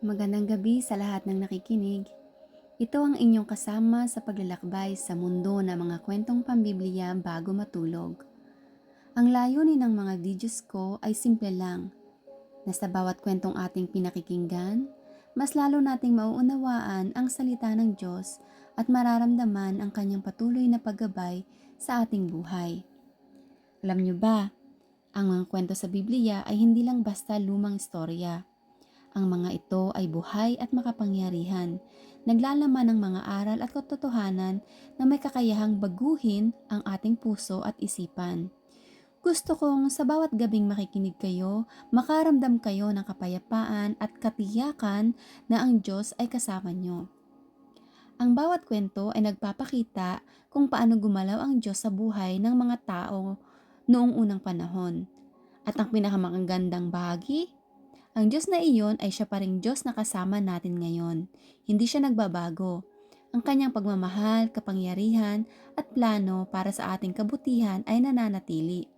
Magandang gabi sa lahat ng nakikinig. Ito ang inyong kasama sa paglalakbay sa mundo ng mga kwentong pambibliya bago matulog. Ang layunin ng mga videos ko ay simple lang, na sa bawat kwentong ating pinakikinggan, mas lalo nating mauunawaan ang salita ng Diyos at mararamdaman ang kanyang patuloy na paggabay sa ating buhay. Alam niyo ba, ang mga kwento sa Biblia ay hindi lang basta lumang istorya. Ang mga ito ay buhay at makapangyarihan, naglalaman ng mga aral at katotohanan na may kakayahang baguhin ang ating puso at isipan. Gusto kong sa bawat gabing makikinig kayo, makaramdam kayo ng kapayapaan at katiyakan na ang Diyos ay kasama nyo. Ang bawat kwento ay nagpapakita kung paano gumalaw ang Diyos sa buhay ng mga tao noong unang panahon. At ang pinakamagandang bahagi, ang Diyos na iyon ay siya pa rin Diyos na kasama natin ngayon. Hindi siya nagbabago. Ang kanyang pagmamahal, kapangyarihan at plano para sa ating kabutihan ay nananatili.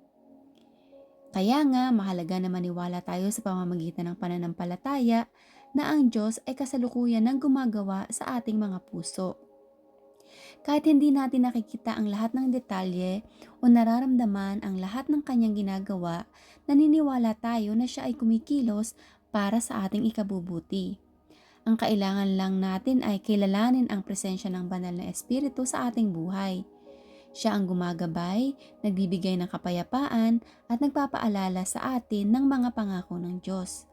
Kaya nga mahalaga na maniwala tayo sa pamamagitan ng pananampalataya na ang Diyos ay kasalukuyan ng gumagawa sa ating mga puso. Kahit hindi natin nakikita ang lahat ng detalye o nararamdaman ang lahat ng kanyang ginagawa, naniniwala tayo na siya ay kumikilos para sa ating ikabubuti. Ang kailangan lang natin ay kilalanin ang presensya ng banal na espiritu sa ating buhay. Siya ang gumagabay, nagbibigay ng kapayapaan at nagpapaalala sa atin ng mga pangako ng Diyos.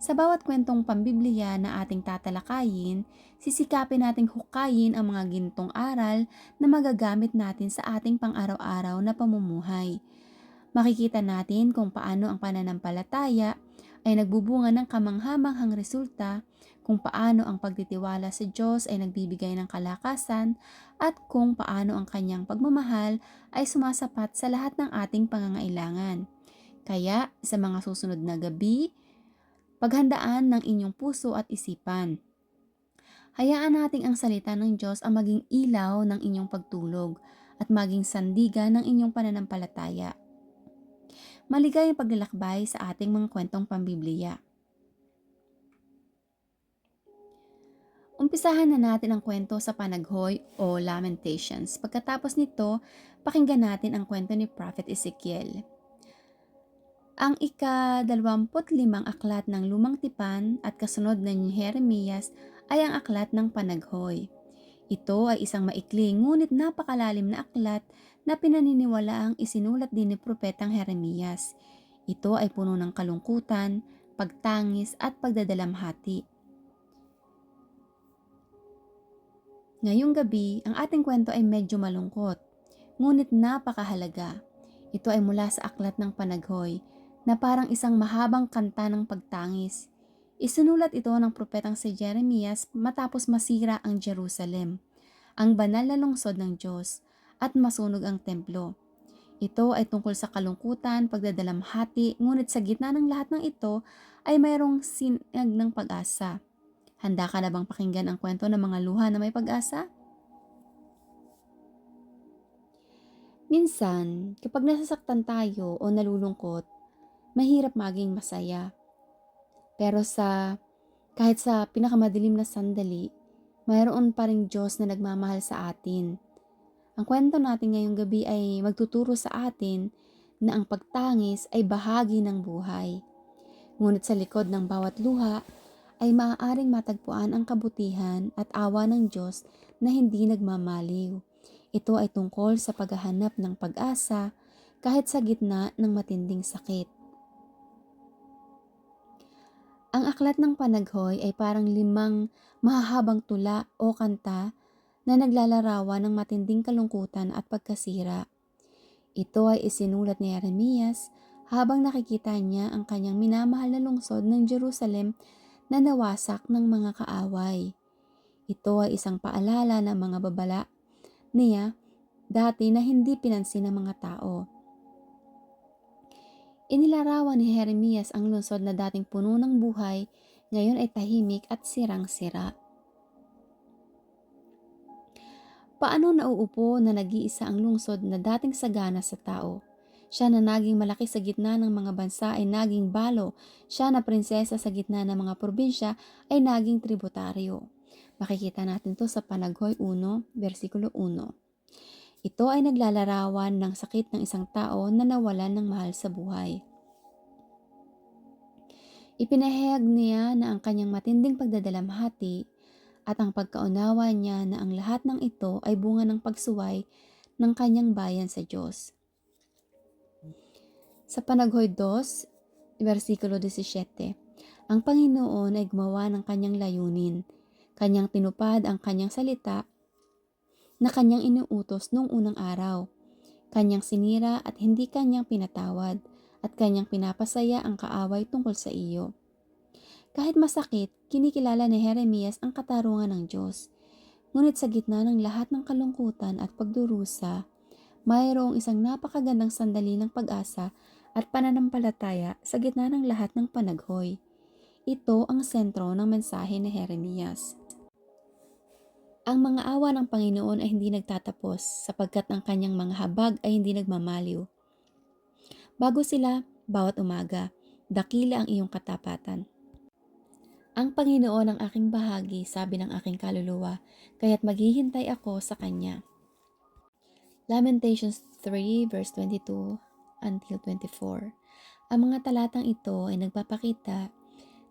Sa bawat kwentong pambibliya na ating tatalakayin, sisikapin nating hukayin ang mga gintong aral na magagamit natin sa ating pang-araw-araw na pamumuhay. Makikita natin kung paano ang pananampalataya ay nagbubunga ng kamanghamanghang resulta, kung paano ang pagtitiwala sa Diyos ay nagbibigay ng kalakasan, at kung paano ang kanyang pagmamahal ay sumasapat sa lahat ng ating pangangailangan. Kaya sa mga susunod na gabi, paghandaan ng inyong puso at isipan. Hayaan nating ang salita ng Diyos ang maging ilaw ng inyong pagtulog at maging sandigan ng inyong pananampalataya. Maligayang paglalakbay sa ating mga kwentong pambibliya. Umpisahan na natin ang kwento sa Panaghoy o Lamentations. Pagkatapos nito, pakinggan natin ang kwento ni Prophet Ezekiel. Ang ika-25 aklat ng Lumang Tipan at kasunod na ni Jeremias ay ang aklat ng Panaghoy. Ito ay isang maikli ngunit napakalalim na aklat na pinaniniwala ang isinulat din ni Propetang Jeremias. Ito ay puno ng kalungkutan, pagtangis at pagdadalamhati. Ngayong gabi, ang ating kwento ay medyo malungkot, ngunit napakahalaga. Ito ay mula sa aklat ng Panaghoy na parang isang mahabang kanta ng pagtangis. Isinulat ito ng propetang si Jeremias matapos masira ang Jerusalem, ang banal na lungsod ng Diyos, at masunog ang templo. Ito ay tungkol sa kalungkutan, pagdadalamhati, ngunit sa gitna ng lahat ng ito ay mayroong sinag ng pag-asa. Handa ka na bang pakinggan ang kwento ng mga luha na may pag-asa? Minsan, kapag nasasaktan tayo o nalulungkot, mahirap maging masaya. Pero sa kahit sa pinakamadilim na sandali, mayroon pa ring Diyos na nagmamahal sa atin. Ang kwento natin ngayong gabi ay magtuturo sa atin na ang pagtangis ay bahagi ng buhay. Ngunit sa likod ng bawat luha ay maaaring matagpuan ang kabutihan at awa ng Diyos na hindi nagmamaliw. Ito ay tungkol sa paghahanap ng pag-asa kahit sa gitna ng matinding sakit. Aklat ng panaghoy ay parang limang mahahabang tula o kanta na naglalarawan ng matinding kalungkutan at pagkasira. Ito ay isinulat ni Jeremias habang nakikita niya ang kanyang minamahal na lungsod ng Jerusalem na nawasak ng mga kaaway. Ito ay isang paalala ng mga babala niya dati na hindi pinansin ng mga tao. Inilarawan ni Jeremias ang lungsod na dating puno ng buhay, ngayon ay tahimik at sirang-sira. Paano nauupo na nag-iisa ang lungsod na dating sagana sa tao? Siya na naging malaki sa gitna ng mga bansa ay naging balo. Siya na prinsesa sa gitna ng mga probinsya ay naging tributaryo. Makikita natin to sa Panaghoy 1, versikulo 1. Ito ay naglalarawan ng sakit ng isang tao na nawalan ng mahal sa buhay. Ipinahayag niya na ang kanyang matinding pagdadalamhati at ang pagkaunawa niya na ang lahat ng ito ay bunga ng pagsuway ng kanyang bayan sa Diyos. Sa Panaghoy 2, versikulo 17, ang Panginoon ay gumawa ng kanyang layunin. Kanyang tinupad ang kanyang salita na kanyang inuutos noong unang araw. Kanyang sinira at hindi kanyang pinatawad at kanyang pinapasaya ang kaaway tungkol sa iyo. Kahit masakit, kinikilala ni Jeremias ang katarungan ng Diyos. Ngunit sa gitna ng lahat ng kalungkutan at pagdurusa, mayroong isang napakagandang sandali ng pag-asa at pananampalataya sa gitna ng lahat ng panaghoy. Ito ang sentro ng mensahe ni Jeremias. Ang mga awa ng Panginoon ay hindi nagtatapos sapagkat ang kanyang mga habag ay hindi nagmamaliw. Bago sila, bawat umaga, dakila ang iyong katapatan. Ang Panginoon ang aking bahagi, sabi ng aking kaluluwa, kaya't maghihintay ako sa Kanya. Lamentations 3 verse 22 until 24. Ang mga talatang ito ay nagpapakita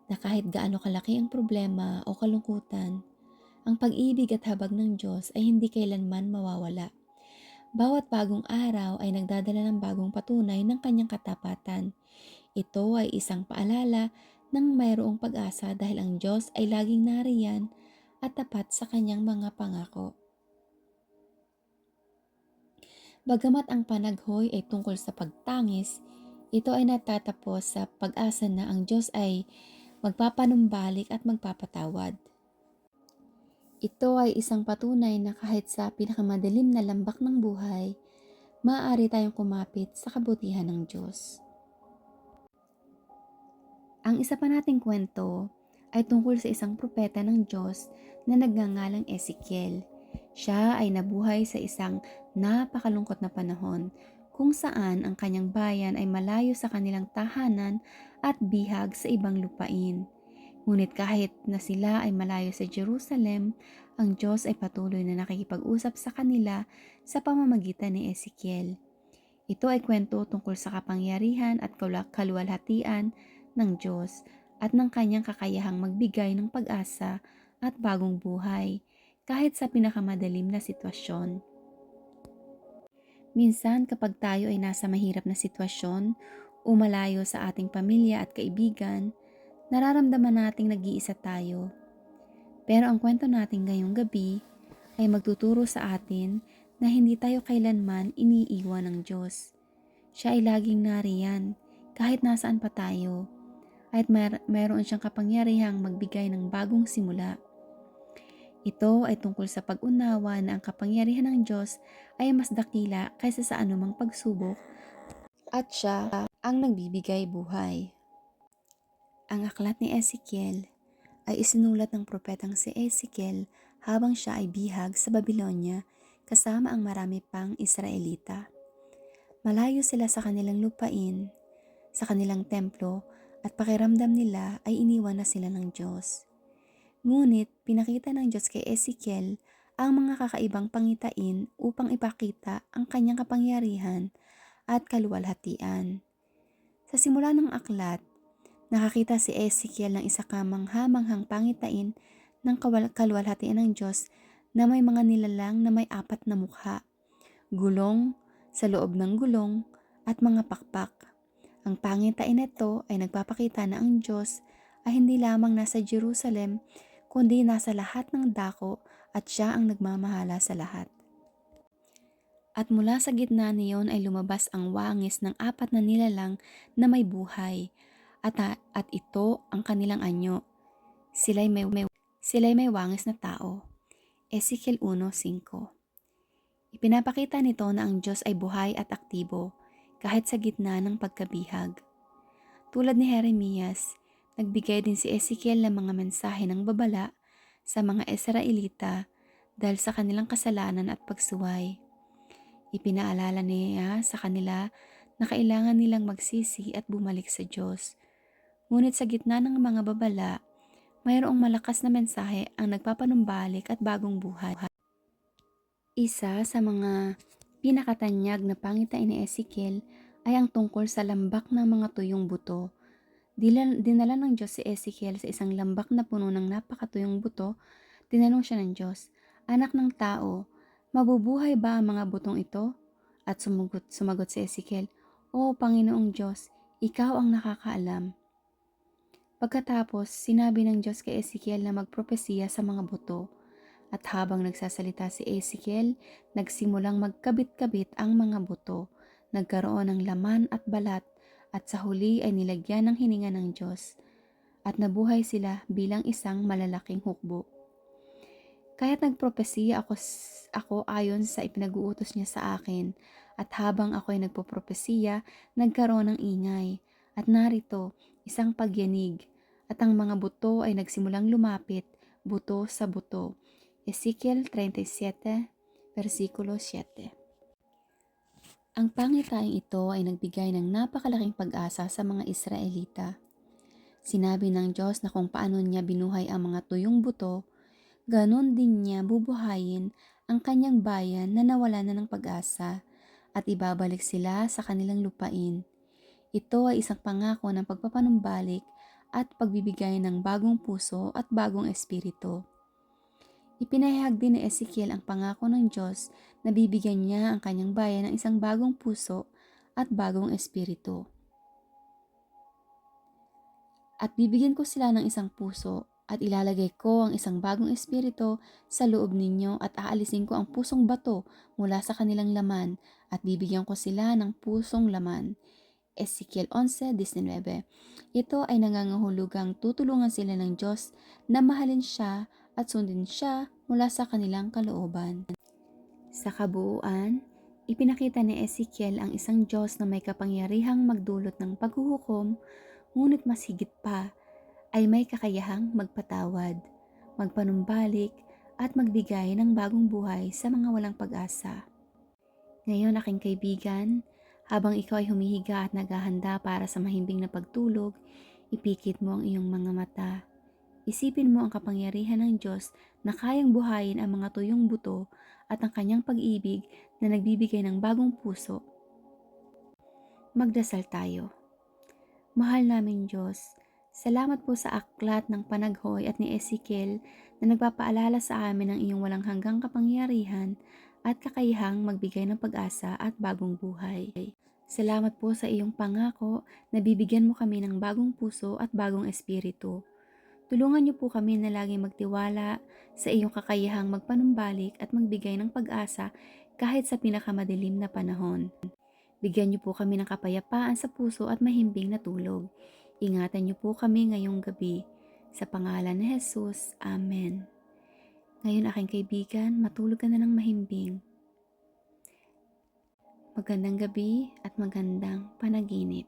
na kahit gaano kalaki ang problema o kalungkutan, ang pag-ibig at habag ng Diyos ay hindi kailanman mawawala. Bawat bagong araw ay nagdadala ng bagong patunay ng kanyang katapatan. Ito ay isang paalala ng mayroong pag-asa dahil ang Diyos ay laging nariyan at tapat sa kanyang mga pangako. Bagamat ang panaghoy ay tungkol sa pagtangis, ito ay natatapos sa pag-asa na ang Diyos ay magpapanumbalik at magpapatawad. Ito ay isang patunay na kahit sa pinakamadilim na lambak ng buhay, maaari tayong kumapit sa kabutihan ng Diyos. Ang isa pa nating kwento ay tungkol sa isang propeta ng Diyos na nagngangalang Ezekiel. Siya ay nabuhay sa isang napakalungkot na panahon kung saan ang kanyang bayan ay malayo sa kanilang tahanan at bihag sa ibang lupain. Ngunit kahit na sila ay malayo sa Jerusalem, ang Diyos ay patuloy na nakikipag-usap sa kanila sa pamamagitan ni Ezekiel. Ito ay kwento tungkol sa kapangyarihan at kaluwalhatian ng Diyos at ng kanyang kakayahang magbigay ng pag-asa at bagong buhay kahit sa pinakamadalim na sitwasyon. Minsan kapag tayo ay nasa mahirap na sitwasyon o malayo sa ating pamilya at kaibigan, nararamdaman nating nag-iisa tayo. Pero ang kwento natin ngayong gabi ay magtuturo sa atin na hindi tayo kailanman iniiwan ng Diyos. Siya ay laging nariyan kahit nasaan pa tayo at mer- mayroon siyang kapangyarihang magbigay ng bagong simula. Ito ay tungkol sa pag-unawa na ang kapangyarihan ng Diyos ay mas dakila kaysa sa anumang pagsubok at siya ang nagbibigay buhay. Ang aklat ni Ezekiel ay isinulat ng propetang si Ezekiel habang siya ay bihag sa Babylonia kasama ang marami pang Israelita. Malayo sila sa kanilang lupain, sa kanilang templo at pakiramdam nila ay iniwan na sila ng Diyos. Ngunit pinakita ng Diyos kay Ezekiel ang mga kakaibang pangitain upang ipakita ang kanyang kapangyarihan at kaluwalhatian. Sa simula ng aklat, nakakita si Ezekiel ng isa kamangha-manghang pangitain ng kaluwalhatian ng Diyos na may mga nilalang na may apat na mukha, gulong, sa loob ng gulong, at mga pakpak. Ang pangitain nito ay nagpapakita na ang Diyos ay hindi lamang nasa Jerusalem, kundi nasa lahat ng dako at siya ang nagmamahala sa lahat. At mula sa gitna niyon ay lumabas ang wangis ng apat na nilalang na may buhay, at, at ito ang kanilang anyo. Sila'y may, may, sila'y may wangis na tao. Ezekiel 1.5 Ipinapakita nito na ang Diyos ay buhay at aktibo, kahit sa gitna ng pagkabihag. Tulad ni Jeremias, nagbigay din si Ezekiel ng mga mensahe ng babala sa mga Israelita dahil sa kanilang kasalanan at pagsuway. Ipinaalala niya sa kanila na kailangan nilang magsisi at bumalik sa Diyos. Ngunit sa gitna ng mga babala, mayroong malakas na mensahe ang nagpapanumbalik at bagong buhay. Isa sa mga pinakatanyag na pangitain ni Ezekiel ay ang tungkol sa lambak ng mga tuyong buto. Dinala ng Diyos si Ezekiel sa isang lambak na puno ng napakatuyong buto. Tinanong siya ng Diyos, Anak ng tao, mabubuhay ba ang mga butong ito? At sumugot, sumagot si Ezekiel, O Panginoong Diyos, ikaw ang nakakaalam. Pagkatapos, sinabi ng Diyos kay Ezekiel na magpropesiya sa mga buto. At habang nagsasalita si Ezekiel, nagsimulang magkabit-kabit ang mga buto. Nagkaroon ng laman at balat at sa huli ay nilagyan ng hininga ng Diyos. At nabuhay sila bilang isang malalaking hukbo. Kaya't nagpropesiya ako, ako ayon sa ipinag-uutos niya sa akin. At habang ako'y nagpopropesiya, nagkaroon ng ingay. At narito, isang pagyanig. At ang mga buto ay nagsimulang lumapit, buto sa buto. Ezekiel 37, versikulo 7. Ang pangitaing ito ay nagbigay ng napakalaking pag-asa sa mga Israelita. Sinabi ng Diyos na kung paano niya binuhay ang mga tuyong buto, ganon din niya bubuhayin ang kanyang bayan na nawala na ng pag-asa at ibabalik sila sa kanilang lupain. Ito ay isang pangako ng pagpapanumbalik at pagbibigay ng bagong puso at bagong espiritu. Ipinahayag din ni Ezekiel ang pangako ng Diyos na bibigyan niya ang kanyang bayan ng isang bagong puso at bagong espiritu. At bibigyan ko sila ng isang puso at ilalagay ko ang isang bagong espiritu sa loob ninyo at aalisin ko ang pusong bato mula sa kanilang laman at bibigyan ko sila ng pusong laman. Ezekiel 11.19 Ito ay nangangahulugang tutulungan sila ng Diyos na mahalin siya at sundin siya mula sa kanilang kalooban. Sa kabuuan, ipinakita ni Ezekiel ang isang Diyos na may kapangyarihang magdulot ng paghuhukom, ngunit mas higit pa ay may kakayahang magpatawad, magpanumbalik at magbigay ng bagong buhay sa mga walang pag-asa. Ngayon aking kaibigan, habang ikaw ay humihiga at naghahanda para sa mahimbing na pagtulog, ipikit mo ang iyong mga mata. Isipin mo ang kapangyarihan ng Diyos na kayang buhayin ang mga tuyong buto at ang kanyang pag-ibig na nagbibigay ng bagong puso. Magdasal tayo. Mahal namin Diyos, salamat po sa aklat ng panaghoy at ni Ezekiel na nagpapaalala sa amin ng iyong walang hanggang kapangyarihan at kakayahang magbigay ng pag-asa at bagong buhay. Salamat po sa iyong pangako na bibigyan mo kami ng bagong puso at bagong espiritu. Tulungan niyo po kami na laging magtiwala sa iyong kakayahang magpanumbalik at magbigay ng pag-asa kahit sa pinakamadilim na panahon. Bigyan niyo po kami ng kapayapaan sa puso at mahimbing na tulog. Ingatan niyo po kami ngayong gabi. Sa pangalan ni Jesus, Amen. Ngayon aking kaibigan, matulog ka na ng mahimbing. Magandang gabi at magandang panaginip.